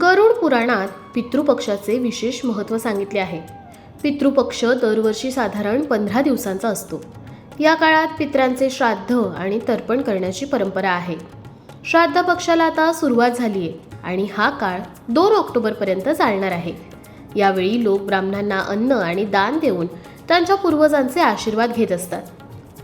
गरुड पुराणात पितृपक्षाचे विशेष महत्त्व सांगितले आहे. पितृपक्ष दरवर्षी साधारण पंधरा दिवसांचा असतो. या काळात पित्रांचे श्राद्ध आणि तर्पण करण्याची परंपरा आहे. श्राद्ध पक्षाला आता सुरुवात झाली आहे आणि हा काळ दोन ऑक्टोबरपर्यंत चालणार आहे. यावेळी लोक ब्राह्मणांना अन्न आणि दान देऊन त्यांच्या पूर्वजांचे आशीर्वाद घेत असतात.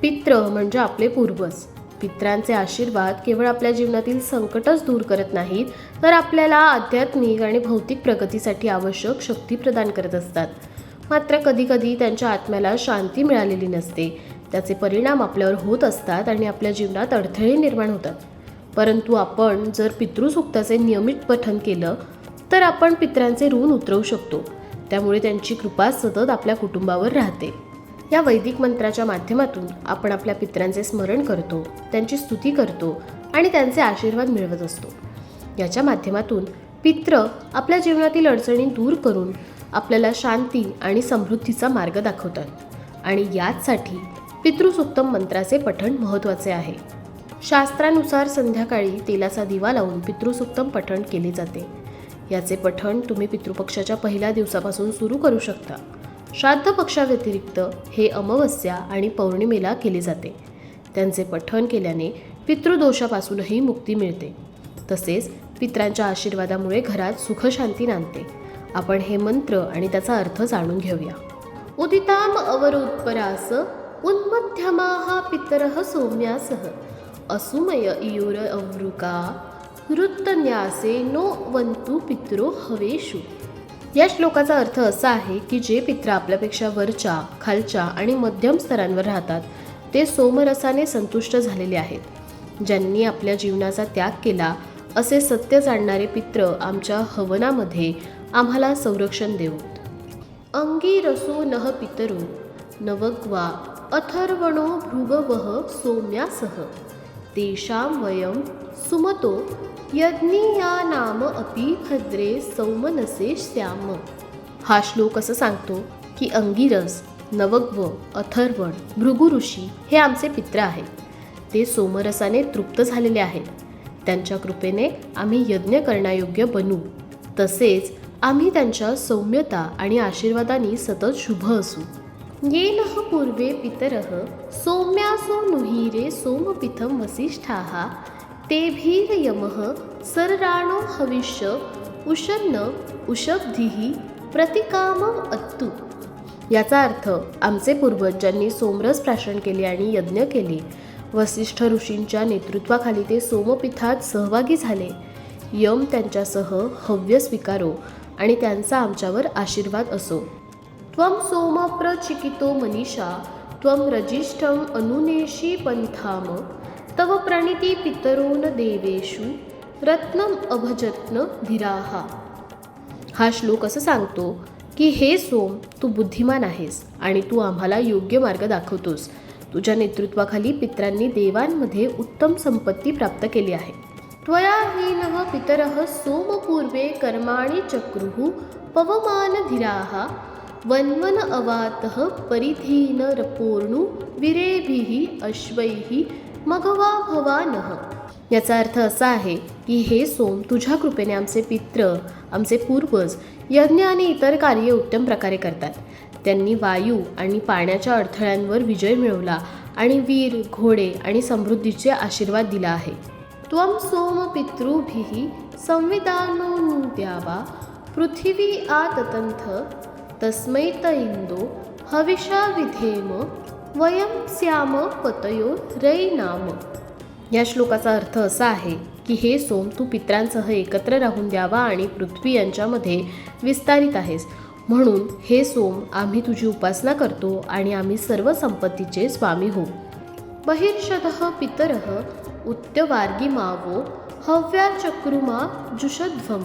पित्र म्हणजे आपले पूर्वज. पित्रांचे आशीर्वाद केवळ आपल्या जीवनातील संकटच दूर करत नाहीत तर आपल्याला आध्यात्मिक आणि भौतिक प्रगतीसाठी आवश्यक शक्ती प्रदान करत असतात. मात्र कधीकधी त्यांच्या आत्म्याला शांती मिळालेली नसते. त्याचे परिणाम आपल्यावर होत असतात आणि आपल्या जीवनात अडथळे निर्माण होतात. परंतु आपण जर पितृसूक्ताचे नियमित पठन केलं तर आपण पित्रांचे ऋण उतरवू शकतो. त्यामुळे त्यांची कृपा सतत आपल्या कुटुंबावर राहते. या वैदिक मंत्राच्या माध्यमातून आपण आपल्या पित्रांचे स्मरण करतो त्यांची स्तुती करतो आणि त्यांचे आशीर्वाद मिळवत असतो. याच्या माध्यमातून पित्र आपल्या जीवनातील अडचणी दूर करून आपल्याला शांती आणि समृद्धीचा मार्ग दाखवतात आणि याचसाठी पितृसुक्तम मंत्राचे पठण महत्त्वाचे आहे. शास्त्रानुसार संध्याकाळी तेलाचा दिवा लावून पितृसुक्तम पठण केले जाते. याचे पठण तुम्ही पितृपक्षाच्या पहिल्या दिवसापासून सुरू करू शकता. श्राद्ध पक्षाव्यतिरिक्त हे अमावस्या आणि पौर्णिमेला केले जाते. त्यांचे पठण केल्याने पितृदोषापासूनही मुक्ती मिळते. तसेच पित्रांच्या आशीर्वादामुळे घरात सुखशांती नांदते. आपण हे मंत्र आणि त्याचा अर्थ जाणून घेऊया. उदिताम अवरोत्परास उन्मध्यमा पितरः सौम्यासह असुमय इयुर अवृका। वृत्तन्यासे नो वंतु पितृ हवेषु। या श्लोकाचा अर्थ असा आहे की जे पित्र आपल्यापेक्षा वरच्या खालच्या आणि मध्यम स्तरांवर राहतात ते सोमरसाने संतुष्ट झालेले आहेत. ज्यांनी आपल्या जीवनाचा त्याग केला असे सत्य जाणणारे पित्र आमच्या हवनामध्ये आम्हाला संरक्षण देऊत. अंगीरसो नह पितरो नवग्वा अथर्वणो भृगवह सोम्यासह तेषां वयं सुमतो यज्ञिया नाम अपि भद्रे सौमनसे श्याम हा श्लोक असं सांगतो की अंगिरस नवग्व अथर्वण भृगु ऋषी हे आमचे पित्र आहेत. ते सोमरसाने तृप्त झालेले आहेत. त्यांच्या कृपेने आम्ही यज्ञ करण्यायोग्य बनू. तसेच आम्ही त्यांच्या सौम्यता आणि आशीर्वादाने सतत शुभ असू. येन पूर्वे पितरः सौम्यासो नुहीरे सोमपिथं वसिष्ठाः तेभिर्यमः सरराणो हविष्य उषन्न उषब्धिः प्रतिकामम अत्तु। याचा अर्थ आमचे पूर्वज ज्यांनी सोमरस प्राशन केले आणि यज्ञ केले. वसिष्ठ ऋषींच्या नेतृत्वाखाली ते सोमपीठात सहभागी झाले. यम त्यांच्यासह हव्य स्वीकारो आणि त्यांचा आमच्यावर आशीर्वाद असो. त्वं सोम प्रचिकितो मनीषा त्वं रजिष्ठम् अनुनेशी पन्थाम। तव प्रणिती न देवेषु रत्नम अभजत्न धीराः। हा श्लोक असं सांगतो की हे सोम तू बुद्धिमान आहेस आणि तू आम्हाला योग्य मार्ग दाखवतोस. तुझ्या नेतृत्वाखाली पित्रांनी देवांमध्ये उत्तम संपत्ती प्राप्त केली आहे. त्वया हीन पितरः सोमपूर्वे कर्माणि चक्रुः पवमानधिराः वन्वन अवातः परिधीन रपोर्णु विरेभिः अश्वैः मघवा भवानः। याचा अर्थ असा आहे की हे सोम तुझ्या कृपेने आमचे पित्र आमचे पूर्वज यज्ञ आणि इतर कार्य उत्तम प्रकारे करतात. त्यांनी वायू आणि पाण्याच्या अडथळ्यांवर विजय मिळवला आणि वीर घोडे आणि समृद्धीचे आशीर्वाद दिला आहे. त्वं सोम पितृभिः संविधानो द्यावा पृथिवी आततंथ तस्मै त इंदो हविषा विधेम वयं स्याम पतयो रैनाम या श्लोकाचा अर्थ असा आहे की हे सोम तू पित्रांसह एकत्र राहून द्यावा आणि पृथ्वी यांच्यामध्ये विस्तारित आहेस. म्हणून हे सोम आम्ही तुझी उपासना करतो आणि आम्ही सर्व संपत्तीचे स्वामी हो बहिर्षद पितर पितरः मावो हव्या चक्रुमा जुषध्वम।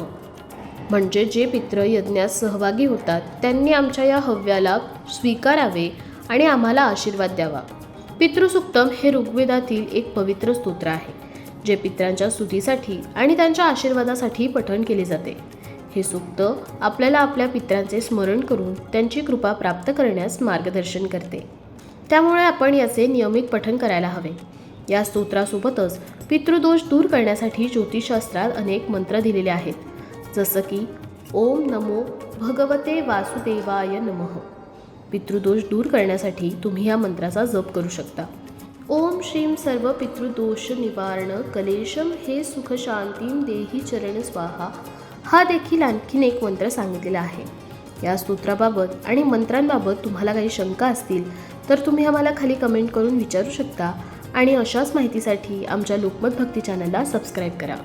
म्हणजे जे पित्र यज्ञात सहभागी होतात त्यांनी आमच्या या हव्याला स्वीकारावे आणि आम्हाला आशीर्वाद द्यावा. पितृसुक्तम हे ऋग्वेदातील एक पवित्र स्तोत्र आहे जे पित्रांच्या स्तुतीसाठी आणि त्यांच्या आशीर्वादासाठी पठण केले जाते. हे सुक्त आपल्याला आपल्या पित्रांचे स्मरण करून त्यांची कृपा प्राप्त करण्यास मार्गदर्शन करते. त्यामुळे आपण याचे नियमित पठण करायला हवे. या स्तोत्रासोबतच पितृदोष दूर करण्यासाठी ज्योतिषशास्त्रात अनेक मंत्र दिलेले आहेत. जसं की ओम नमो भगवते वासुदेवाय नमः. पितृदोष दूर करण्यासाठी तुम्ही या मंत्राचा जप करू शकता. ओम श्रीम सर्व पितृदोष निवारण कलेशम हे सुख शांतीम देही चरण स्वाहा. हा देखील आणखीन एक मंत्र सांगितलेला आहे. या स्तोत्राबाबत आणि मंत्रांबाबत तुम्हाला काही शंका असतील तर तुम्ही आम्हाला खाली कमेंट करून विचारू शकता आणि अशाच माहितीसाठी आमच्या लोकमत भक्ती चॅनलला सबस्क्राईब करा.